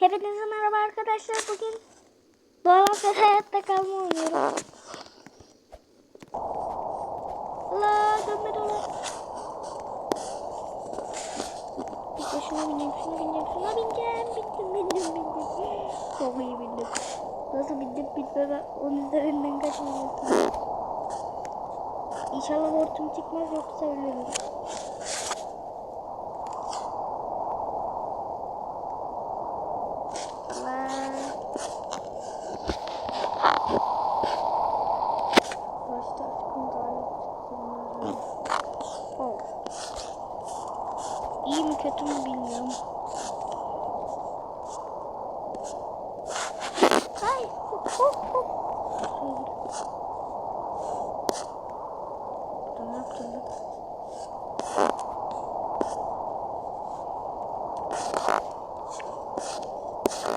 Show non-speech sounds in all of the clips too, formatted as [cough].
Hepinize merhaba arkadaşlar. Bugün Doğal Afet Hayatta Kalma oynuyorum. Allah dönme dola. Bir de şuna bineyim, şuna bineceğim, şuna bineceğim. Bindim, bindim, bindim. Çok iyi bindim. Nasıl bindim bilmem. Onun üzerinden kaçmayacağım. İnşallah hortum çıkmaz yoksa ölürüm. Allah. Başta sıkıntılar Oh. İyi mi kötü mü bilmiyorum. Ay, hop hop hop. Şöyle. Ne yaptın lan?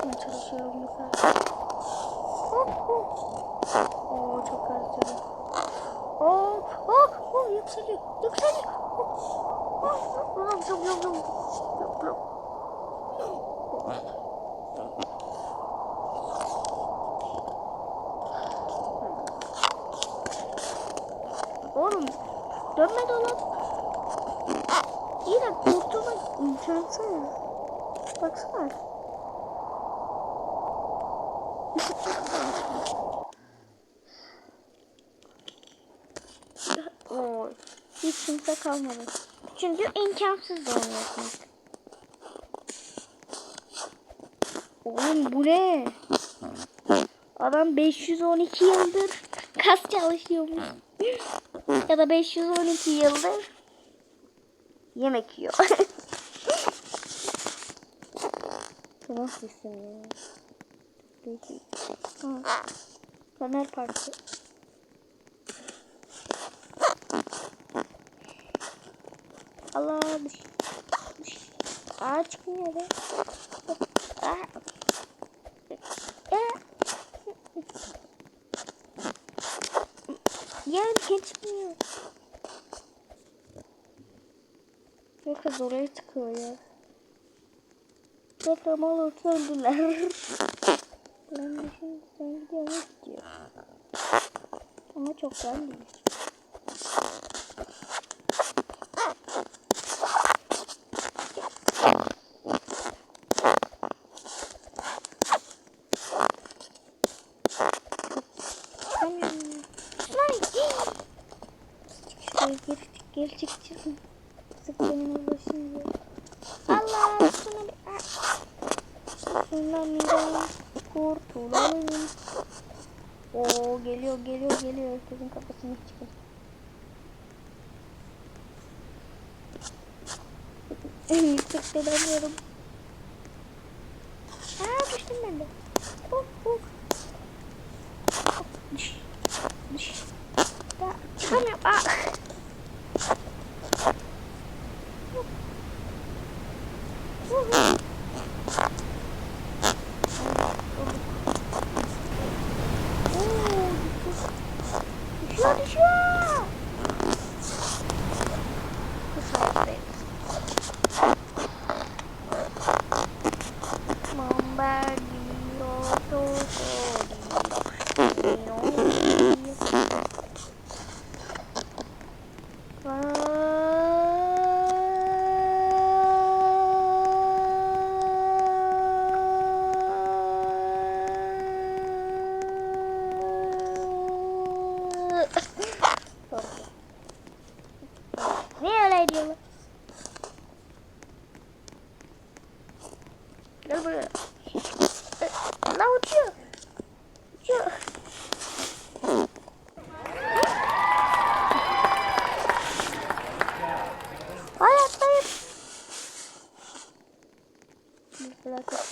Ben çalışıyorum yukarı. Hop hop. Oo çok harcadım. Oo, oh, oh, yükseliyor, yükseliyor. Oh, oh, oh, yok, yok, yok, yok, yok. Oğlum, dönme dolap. Yine kurtulmak imkansız. Baksana. Oo, hiç kimse kalmadı. Çünkü imkansız da. Oğlum bu ne? Adam 512 yıldır kas çalışıyormuş. ya da 512 yıldır yemek yiyor. [laughs] Tamam sesim ya. Peki. Ha. Düş. Aa çıkmıyor be. Aa. Aa. Ya niye çıkmıyor? Yok kız oraya çıkıyor ya. Deprem olursa öldüler. ben de şimdi sen gidiyorsun diyor. Ama çok ben değil. Şuraya gir, gir çık çık. Sık benim ulaşım yok. Allah şuna bir... Ah. Biraz kurtulalım. Oo geliyor geliyor geliyor. Herkesin kafasını çıkın. En yüksekte dönüyorum. Aa düştüm ben de. Hop hop. Hop, Düş. Düş. Ya çıkamıyorum. Aa. Woohoo. Oo, Düşüyor düşüyor. Niye öyle ediyorlar? Gel buraya. La uçuyor. Uçuyor. Hayattayım.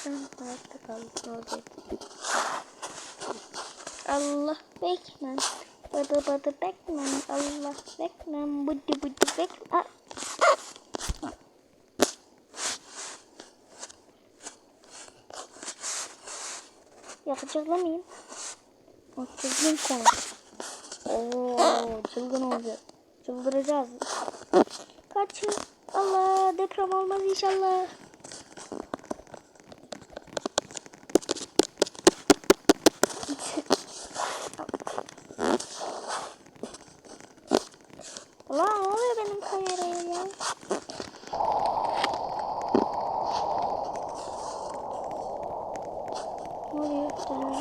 Bırakırsan hayatta. Orada. Allah bekmen. Bıdı bıdı bekmen. Allah bekmen. Bıdı bıdı bekmen. Yakacaklar mıyım? O çılgın konu. Oo, çılgın olacak. Çıldıracağız. Kaçın. Allah deprem olmaz inşallah. Görüşürüz.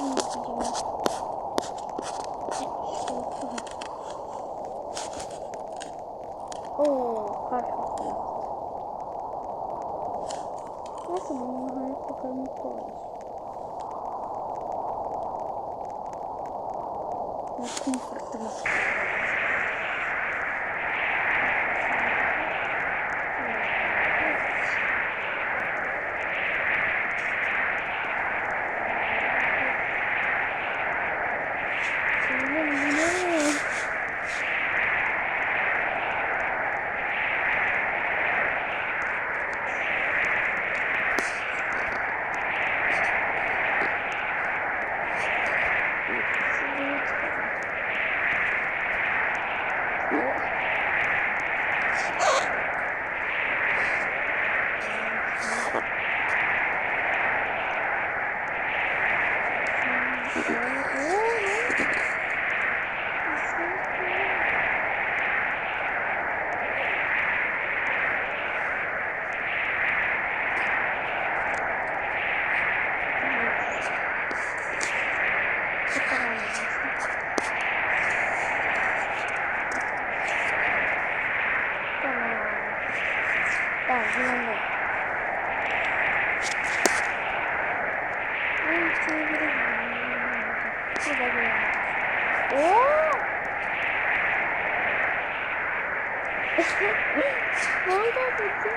Ne oldu peki?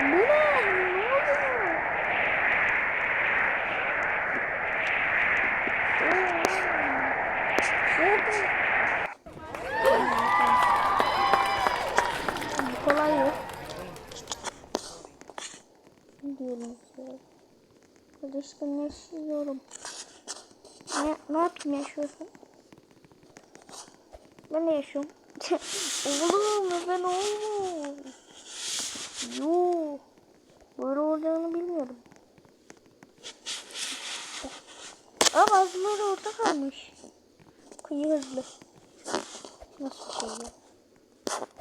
Bu ne? Ne! Nerede? Kolay yok. Ne diyelim size? Kardeşim yaşıyorum. Ne, ne yapayım yaşıyorsun? Yaşıyorum. [laughs] Oğlum ben oğlum. Yoo. Böyle olacağını bilmiyordum. Aa bazıları orada kalmış. Kıyı hızlı. Nasıl şey ya?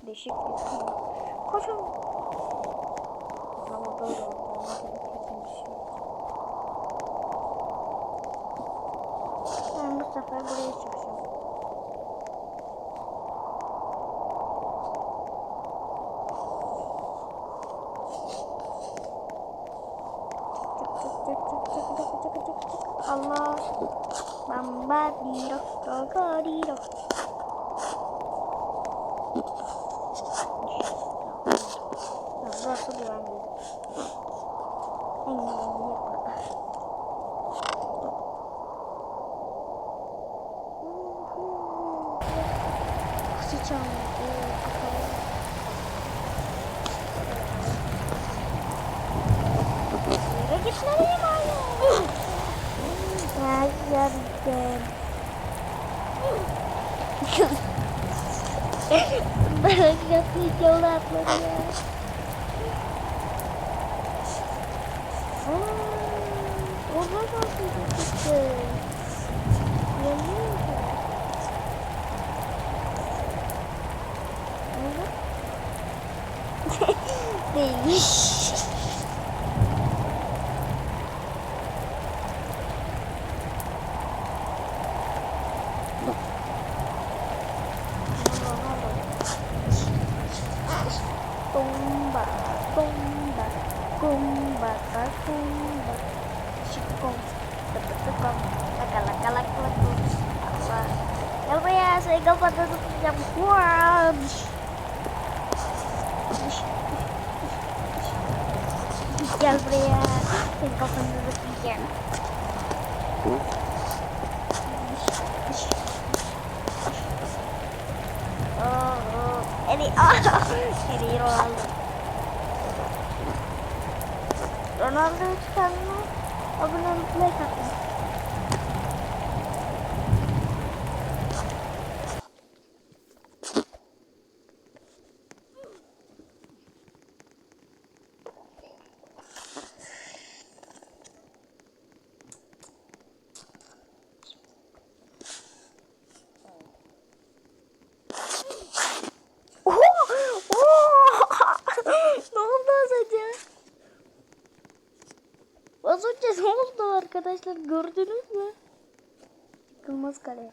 Değişik bir kıyı. Koşun. Ama böyle şey yok. Ben bu sefer buraya çıkacağım. Sıçan. Oo, kapalı. Yere gitmeliyim hayır. Ya yardım. Bırak yapmayacağım atları ya. Aa, Orada kalkıyor çıktı. değilmiş. Kalau ya, saya gampang tutup jam kuat. Gel buraya. Oh, oh, ini, oh, ini Ronaldo. Abone olup like atın. Oho! Oho! ne oldu az önce? Az önce ne oldu arkadaşlar gördünüz mü? Yıkılmaz kale.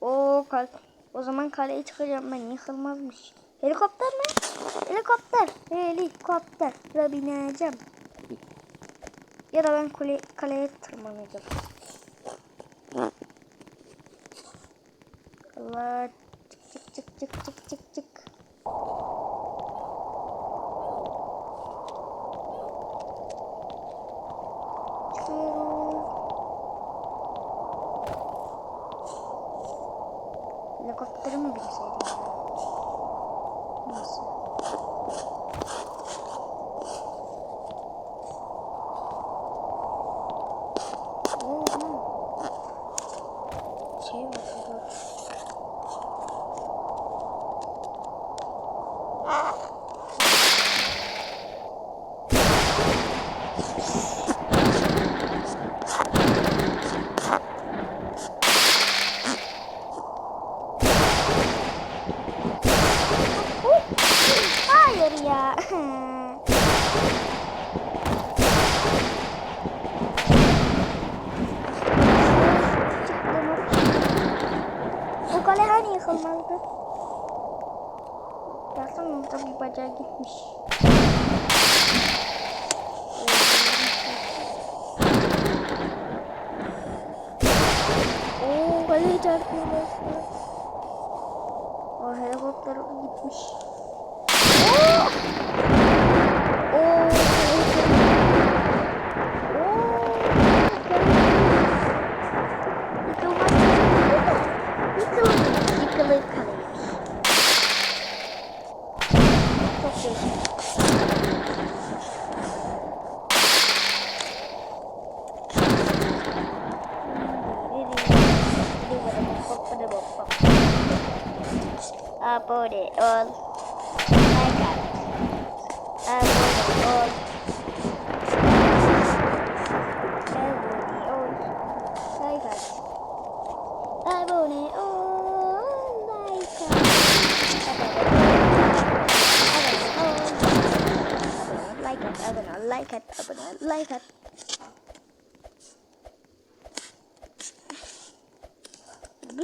O kal. O zaman kaleye çıkacağım ben yıkılmazmış. Helikopter mi? Helikopter. Helikopter. Bineceğim. Ya da ben kule, kaleye tırmanacağım. Allah çık çık çık çık çık çık. Çıkıyoruz.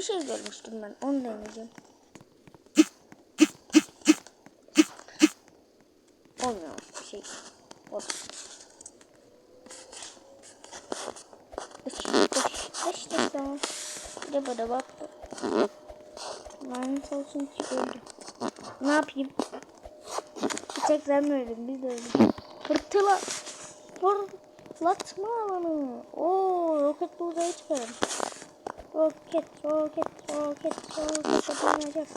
Bir şey görmüştüm ben, onu deneyeceğim. Olmuyor bir şey. Dış, dış, tamam. Bir de bak. Lanet olsun ki öldüm. Ne yapayım? Bir tek sen mi öldün? Biz de öldük. Fırtına. Fırlatma alanı. Oo, roketle uzaya çıkarım. Roket, roket, roket, roket. Yapılmayacak.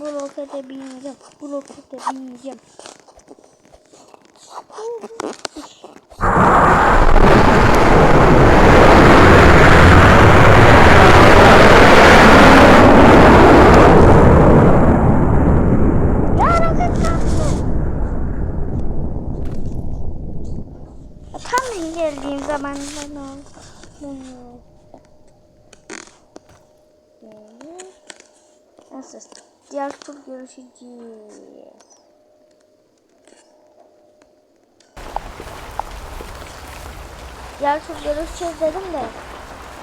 Bu rokete bineceğim. Bu rokete bineceğim. Ya roket kalktı. Tam ben geldiğim zaman ben oldum. Nasıl? Diğer tur görüşeceğiz. Tur görüşeceğiz dedim de.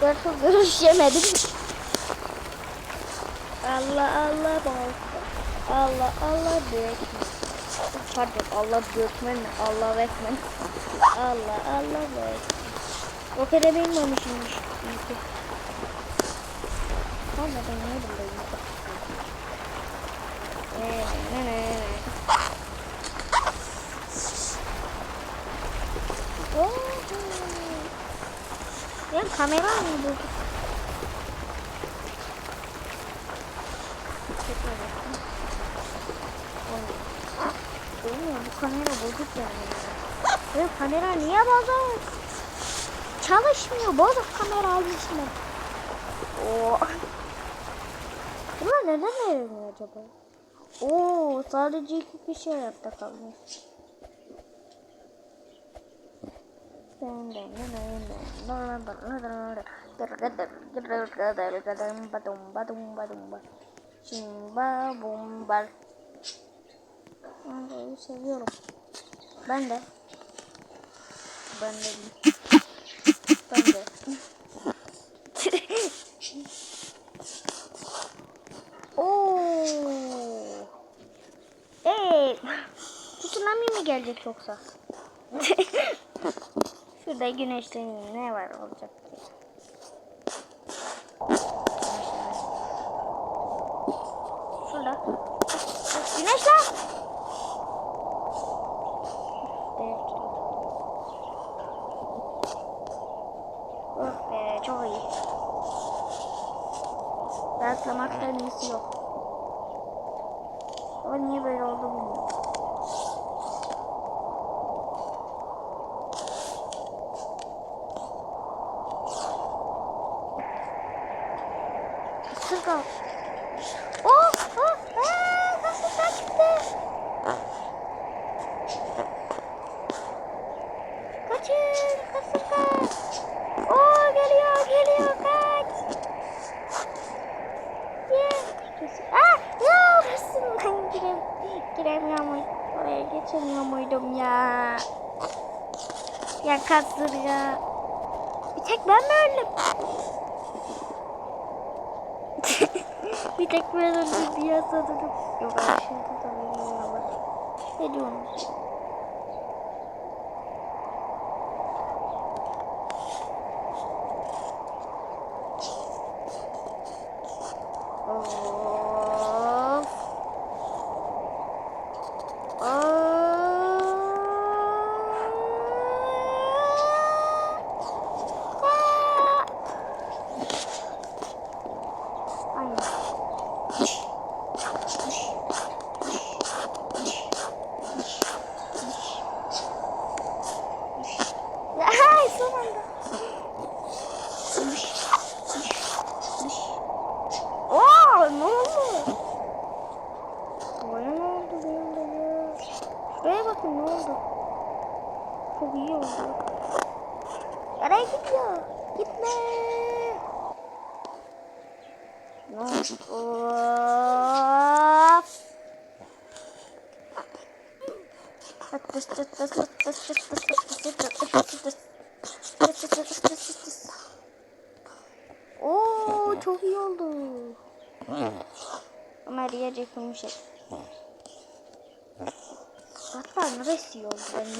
Diğer tur görüşemedim. Allah Allah balta. Allah Allah büyükmen. Pardon Allah büyükmen mi? Allah ekmen. Allah Allah büyükmen. Rokete binmemişim çünkü. Valla ben niye buradayım? Ne ne ne ne. Oo. Ya kamera mı bu? Olmuyor bu kamera bozuk yani. Ya kamera niye bozuk? Çalışmıyor bozuk kamera ben. Oo. Bunlar neden verilmiyor acaba? Oo sadece iki kişi hayatta kalmış. Şimba bombar. Onu seviyorum. Ben de. Ben de. Ben de. Oo. Hey. tsunami mi gelecek yoksa? Şurada güneşlerin ne var olacak ki? Şurada. Güneşler. Oh be çok iyi. Rahatlamaktan iyisi yok. Ama niye böyle oldu bilmiyorum. Isırga. Oh! Oh! Aaa! Kasırga çıktı. Kaçın! Kasırga! Oo geliyor geliyor kaç! Ah! Ya ben girem giremiyor muydum? Oraya geçemiyor ya? Ya kasırga. Bir tek ben mi öldüm? [laughs] bir tek ben öldüm diye sanırım. Yok abi şimdi ama. Ne diyorsunuz? Of. Of. Aynen. Ay son anda. Oo ne oldu? Bana ne oldu benim de ya? Şuraya bakın ne oldu? Çok iyi oldu. Nereye gidiyor? Gitme. Ne oldu? Of. Oo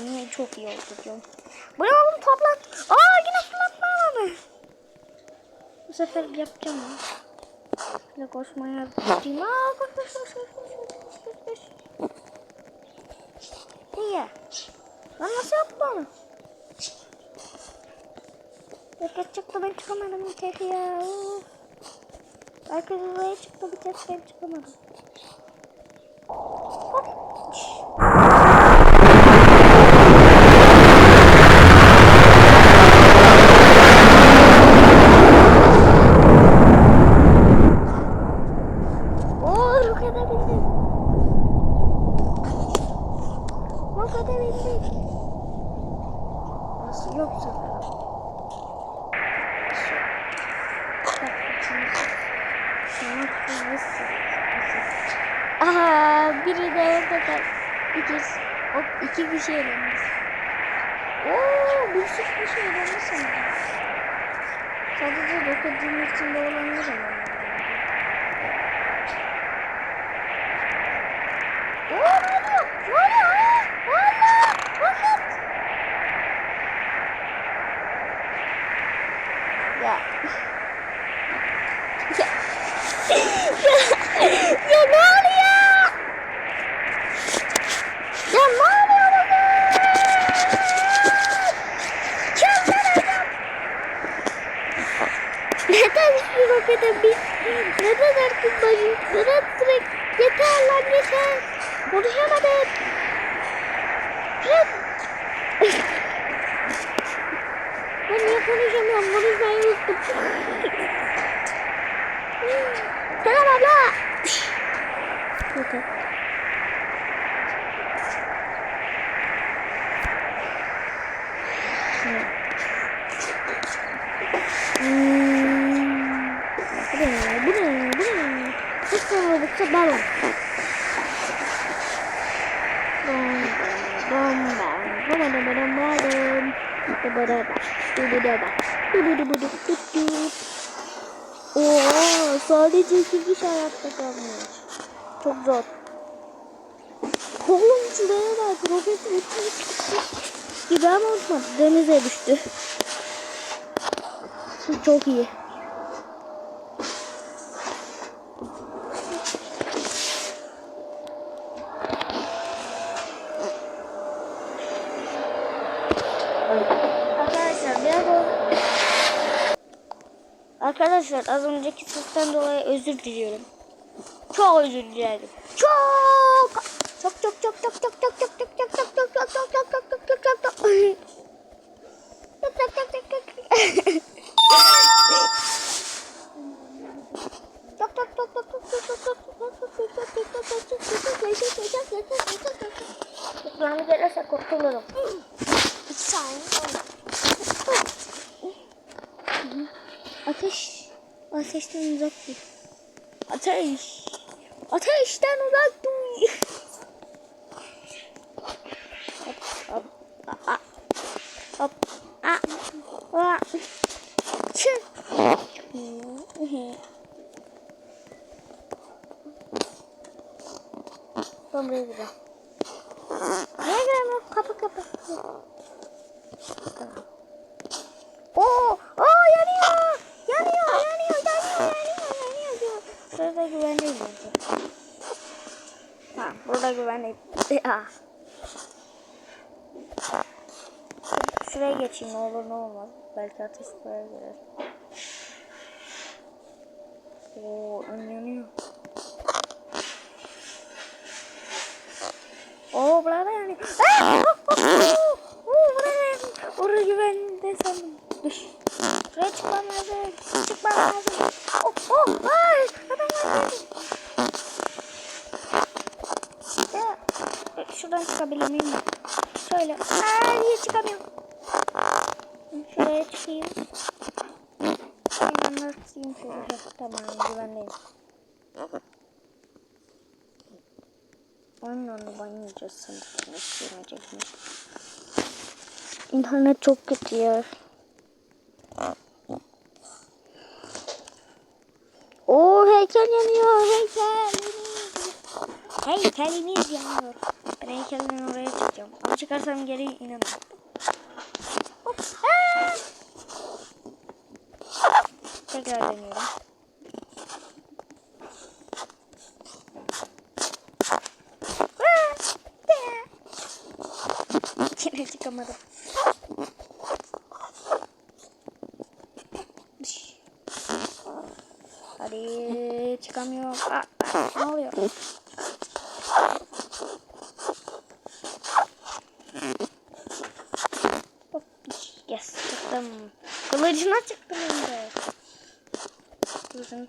Niye çok iyi oldu diyorum. Bana oğlum toplan. Aa yine fırlatma abi. Bu sefer yapacağım ya. Şöyle koşmaya gideyim. Aa koş koş koş koş koş koş koş. Niye? Lan nasıl yaptı onu? Herkes çıktı ben çıkamadım bir tek ya. Herkes oraya çıktı bir tek ben çıkamadım. Hop. Nasıl yoksa? Aha biri de orada kal. İki, hop iki kişi eğlenmiş. Oo bir sürü kişi eğlenmiş sanırım. Sadece dokuduğum içinde olanlar ama. Oo ne oluyor? Ne oluyor? Aa, Allah! Roket! Ya. ya. ya ne oluyor? Ya ne oluyor bugün? Çıldıracağım. Neden hiçbir rokete bir... Neden artık başı? Neden direkt... Yeter lan yeter. Konuşamadım. Sen... ben niye konuşamıyorum? Konuşmayı unuttum. Selam abla. Balon. Oo, sadece iki kişi hayatta kalmış. Çok zor. Oğlum şuraya bak Roket gibi ama uçmadı. Denize düştü. Çok iyi. Arkadaşlar biraz o... Arkadaşlar az önceki sesten dolayı özür diliyorum. Çok özür dilerim. Çok çok çok çok çok çok çok çok çok çok çok çok çok çok çok çok çok çok Bırak bir. Ateş. Geçeyim ne olur ne olmaz. Belki ateş buraya gelir. Oo, ön yanıyor. Oo, burada yanıyor. Aa! Oo, burada. Orada güvenli sandım. Şuraya çıkmam lazım. Çıkmam lazım. Oh, oh, ay, geldi. Ya, e, şuradan çıkabilir miyim? Şöyle. Aa, niye çıkamıyorum? Şuraya çıkayım. Hemen atayım şöyle. Tamam, güvenliyim. Onun onu banlayacağız sandık. Sürmeyecek? İnternet çok kötü ya. Oo heykel yanıyor heykelimiz. Heykelimiz yanıyor. Ben heykelden oraya çıkacağım. Ama çıkarsam geri inanırım. Hop. Aa! Tekrar deniyorum. Yine çıkamadım. Hadi çıkamıyorum. Aa, ne oluyor?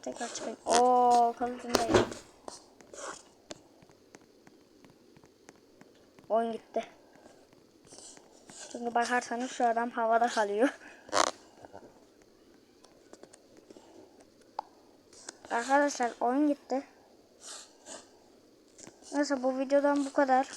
Tekrar çıkayım. Oo kılıcındayım. Oyun gitti. Çünkü bakarsanız şu adam havada kalıyor. [laughs] Arkadaşlar oyun gitti. Neyse bu videodan bu kadar.